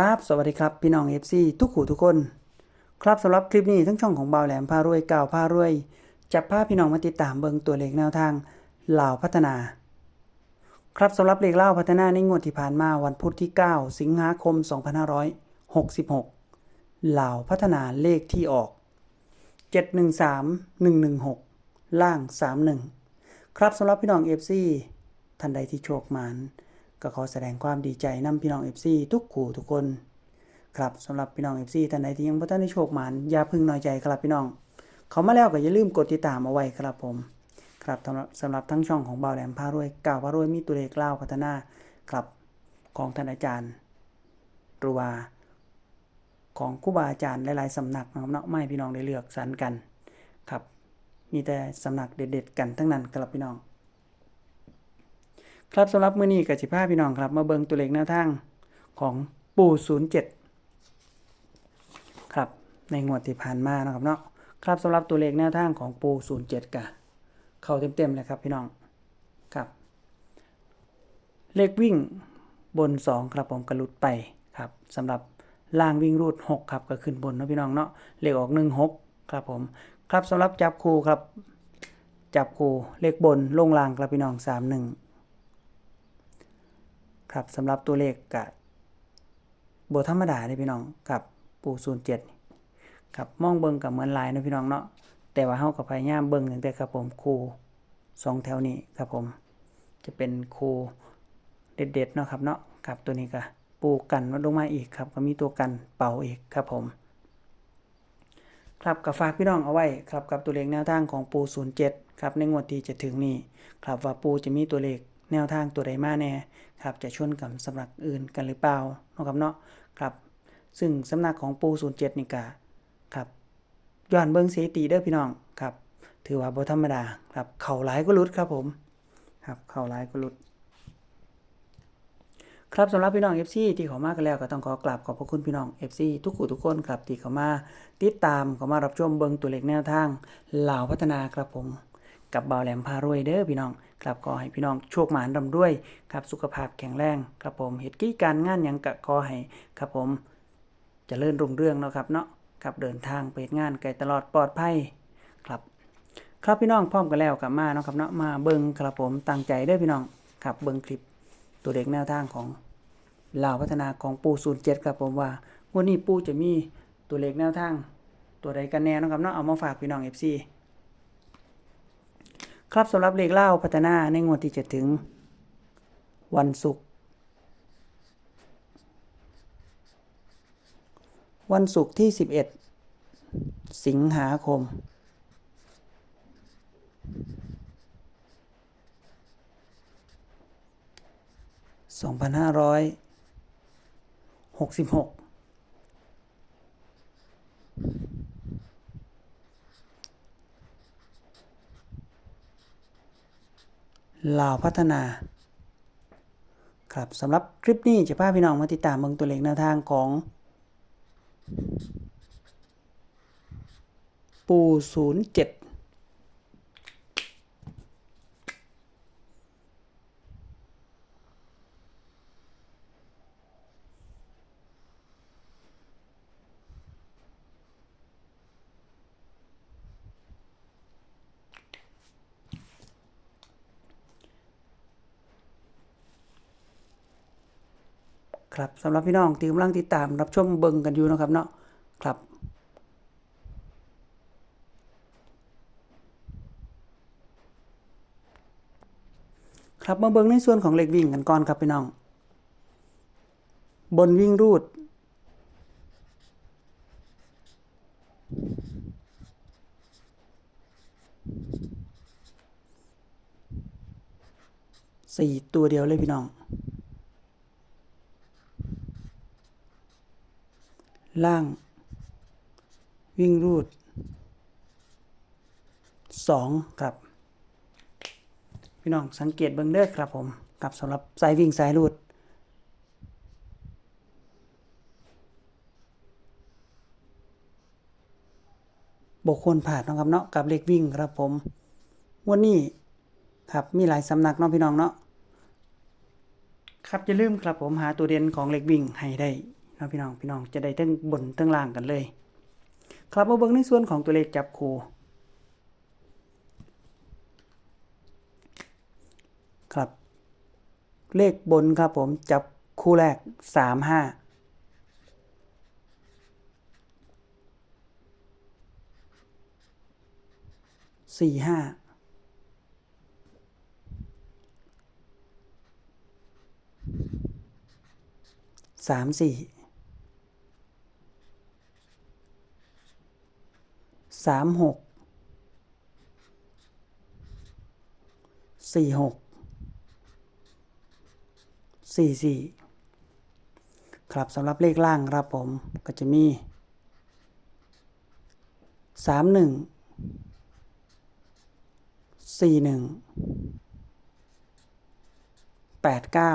ครับ สวัสดีครับ พี่น้อง FC ทุกขู่ทุกคน ครับสำหรับคลิปนี้ทั้งช่องของเบาแหลมพารวยก่าวพารวยจับภาพพี่น้องมาติดตามเบิงตัวเลขแนวทางเหล่าพัฒนา ครับสำหรับเลขเล่าพัฒนาในงวดที่ผ่านมาวันพุธที่ 9 สิงหาคม 2566ลาพัฒนาเลขที่ออก 713 116 ล่าง 31 ครับสำหรับพี่น้อง FC ท่านใดที่โชคมาน ก็ขอแสดงความดีใจนำพี่น้อง FC ทุกขู่ทุกคน ครับสำหรับพี่น้อง FC ท่านใดที่ยังบ่ทันได้โชคหมานอย่าพึ่งน้อยใจครับพี่น้อง เขามาแล้วก็อย่าลืมกดติดตามเอาไว้ครับผม ครับสำหรับสำหรับทั้งช่องของบ่าวแหลมพารวยก่าวพารวยมีตัวเลขเล่าพัฒนาครับของท่านอาจารย์รือว่าของครูบาอาจารย์หลายๆสำนักนะครับเนาะไม่พี่น้องได้เลือกสรรกันครับ มีแต่สำนักเด็ดๆกันทั้งนั้นครับพี่น้อง ครับสำหรับมื้อนี้กับสิพาพี่น้องครับ มาเบิงตัวเลขแนวทางของปู่07ครับในงวดที่ผ่านมานะครับเนาะครับสำหรับตัวเลขแนวทางของปู่07กะเข้าเต็มๆเลยครับพี่น้องครับ เลขวิ่งบน 2 ครับผมกระลุดไปครับสำหรับล่างวิ่งรูด 6 ครับ ก็ขึ้นบนนะพี่น้องเนาะเลขออก 16 ครับผมครับสำหรับจับคู่ครับ จับคู่เลขบนลงล่างครับพี่น้อง 31 ครับสำหรับตัวเลขกะโบธรรมดาเลยพี่น้องกับปูศูนย์เจ็ดครับมองเบิ่งกับเหมือนลายนะพี่น้องเนาะแต่ว่าเฮากับพยายามเบิ่งตั้งแต่ครับผมคูสองแถวนี้ครับผม จะเป็นคูเด็ดๆเนาะครับเนาะครับตัวนี้ก็ปูกันลงมาอีกครับก็มีตัวกันเป่าอีกครับผม ครับกับฝากพี่น้องเอาไว้ครับกับตัวเลขแนวทางของปู07ครับในงวดที่จะถึงนี้ครับว่าปูจะมีตัวเลข แนวทางตัวใดมาแน่ครับจะชวนกับสำนักอื่นกันหรือเปล่าเนาะครับเนาะครับ ซึ่งสำนักของปู07นี่กะครับย้อนเบิ่งสถิติเด้อพี่น้องครับ ถือว่าบ่ธรรมดาครับเข่าหลายก็ลุดครับผมครับเข่าหลายก็ลุดครับสำหรับพี่น้อง FC ที่เขามากันแล้วก็ต้องขอกราบขอบพระคุณพี่น้อง FC ทุกคู่ทุกคนครับที่เขามาติดตามเขามารับชมเบิงตัวเลขแนวทางเหล่าพัฒนาครับผม กับเบาแหลมพารวยเด้อพี่น้องครับขอให้พี่น้องโชคหมานร่ำรวยครับสุขภาพแข็งแรงครับผมเหตุกี้การงานหยังกะขอให้ครับผมจเจริญรุ่งเรืองเนาะครับเนาะครับเดินทางไปเฮ็ดงานไกลตลอดปลอดภัยครับ ครับพี่น้องพร้อมกันแล้วกับมาเนาะครับเนาะมาเบิ่งครับผมตั้งใจเด้อพี่น้องครับเบิ่งคลิปตัวเลขแนวทางของลาวพัฒนาของปู07ครับผมว่าวันนี้ปูจะมีตัวเลขแนวทางตัวใดกันแน่นะครับเนาะเอามาฝากพี่น้อง FC ครับสำหรับเลขเล่าพัฒนาในงวดที่จะถึง วันศุกร์วันศุกร์ที่ 11 สิงหาคม สองพันห้าร้อยหกสิบหก ลาวพัฒนา ครับสำหรับคลิปนี้จะพาพี่น้องมาติดตามเมืองตัวเล็กแนวทางของ ปู07 ครับสำหรับพี่น้องที่กำลังติดตามรับชมเบิ่งกันอยู่นะครับเนาะครับครับมาเบิ่งในส่วนของเลขวิ่งกันก่อนครับพี่น้อง บนวิ่งรูด สี่ตัวเดียวเลยพี่น้อง ล่าง วิ่งรูดสองครับ พี่น้องสังเกตเบื้องเด้อครับผม กับสำหรับสายวิ่งสายรูดบกควรผ่านนะครับเนาะกับเลขวิ่งครับผม วันนี้ครับมีหลายสำนักเนาะพี่น้องเนาะครับอย่าลืมครับผมหาตัวเด่นของเลขวิ่งให้ได้ นะพี่น้องพี่น้องจะได้ทั้งบนทั้งล่างกันเลย ครับมาเบิ่งในส่วนของตัวเลขจับคู่ครับเลขบนครับผมจับคู่แรกสามห้าสี่ห้าสามสี่ สามหกสี่หกสี่สี่ครับสำหรับเลขล่างครับผมก็จะมีสามหนึ่งสี่หนึ่งแปดเก้า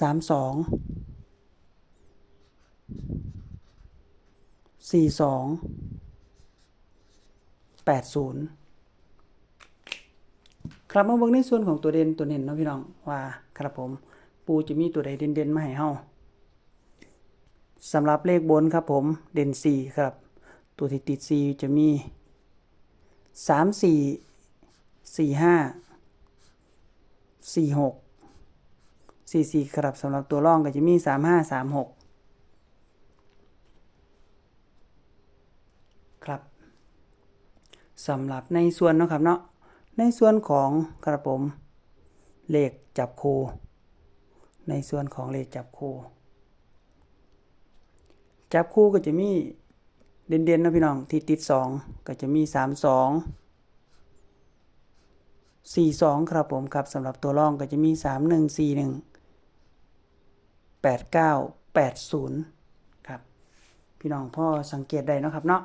สามสอง สี่สองแปดศูนย์ครับมาเบิ่งในส่วนของตัวเด่นตัวเห็นเนาะพี่น้องว่าครับผมปูจะมีตัวใดเด่นๆมาให้เฮาสำหรับเลขบนครับผมเด่น 4 ครับ ตัวที่ติด 4 จะมี 3 4 4 5 4 6 4 4 ครับสำหรับตัวร่องก็จะมี 3 5 3 6 สำหรับในส่วนเนาะครับเนาะในส่วนของกระผมเลขจับคู่ในส่วนของเลขจับคู่จับคู่ก็จะมีเด่นๆนะพี่น้องที่ติดสองก็จะมีสามสองสี่สองครับผมครับสำหรับตัวร่องก็จะมีสามหนึ่งสี่หนึ่งแปดเก้าแปดศูนย์ครับ พี่น้องพ่อสังเกตได้เนาะครับเนาะ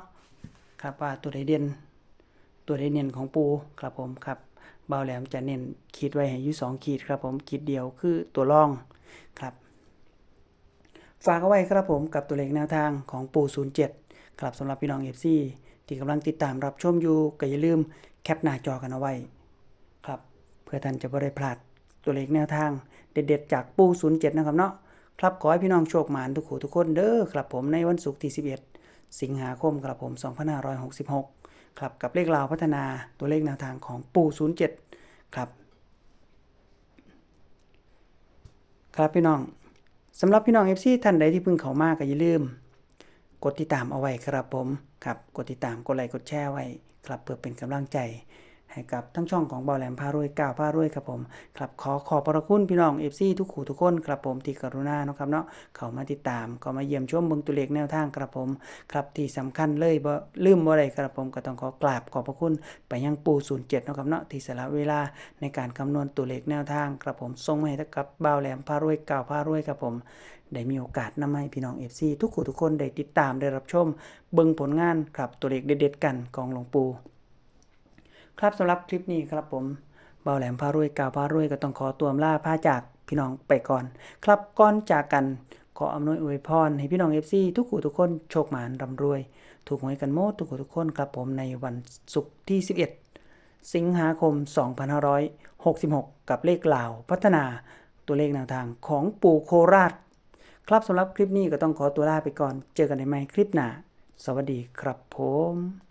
ครับว่าตัวใดเด่น ตัวใดเน้นของปูครับผมครับเบาแหลมจะเน้นขีดไว้ให้อยู่สองขีดครับผมขีดเดียวคือตัวร่องครับ ฝากเอาไว้ครับผมกับตัวเลขแนวทางของปู07ครับสำหรับพี่น้อง FC ที่กำลังติดตามรับชมอยู่ก็อย่าลืมแคปหน้าจอกันเอาไว้ครับเพื่อท่านจะบ่ได้พลาดตัวเลขแนวทาง เด็ดๆ จากปู07นะครับเนาะครับขอให้พี่น้องโชคหมานทุกคู่ทุกคนเด้อครับผมในวันศุกร์ที่ 11 สิงหาคมครับผม 2566 ครับกับเลขราวพัฒนาตัวเลขแนวทางของปู07 ครับ ครับพี่น้องสำหรับพี่น้อง FC ท่านใดที่เพิ่งเข้ามาก็อย่าลืม กดติดตามเอาไว้ครับผมครับกดติดตามกดไลค์กดแชร์ไว้ ครับเพื่อเป็นกำลังใจ ให้กับทั้งช่องของเบาแหลมพารวยก้าวพารวยครับผมครับขอขอบพระคุณพี่น้อง FC ทุกขู่ทุกคนครับผมที่กรุณาเนาะครับเนาะเข้ามาติดตามเข้ามาเยี่ยมชมเบิงตัวเลขแนวทางครับผม ครับที่สำคัญเลยบ่ลืมบ่ได้ครับผมก็ต้องขอกราบขอบพระคุณไปยังปู07เนาะครับเนาะที่สละเวลาในการคำนวณตัวเลขแนวทางครับผมส่งมาให้กับเบาแหลมพารวยก้าวพารวยครับผมได้มีโอกาสนำให้พี่น้อง FC ทุกคู่ทุกคนได้ติดตามได้รับชม เบิ่งผลงานครับตัวเลขเด็ดๆกันของหลวงปู่ ครับสำหรับคลิปนี้ครับผมเบาแหลมพารวยกาวพารวยก็ต้องขอตัวลาพาจากพี่น้องไปก่อน ครับก่อนจากกันขออำนวยอวยพรให้พี่น้อง FC ทุกคู่ทุกคนโชคหมานร่ำรวย ถูกหวยกันโมดทุกคู่ทุกคนครับผมในวันศุกร์ที่ 11 สิงหาคม 2566 กับเลขลาวพัฒนาตัวเลขแนวทางของปู่โคราช ครับสำหรับคลิปนี้ก็ต้องขอตัวลาไปก่อน เจอกันในใหม่คลิปหน้า สวัสดีครับผม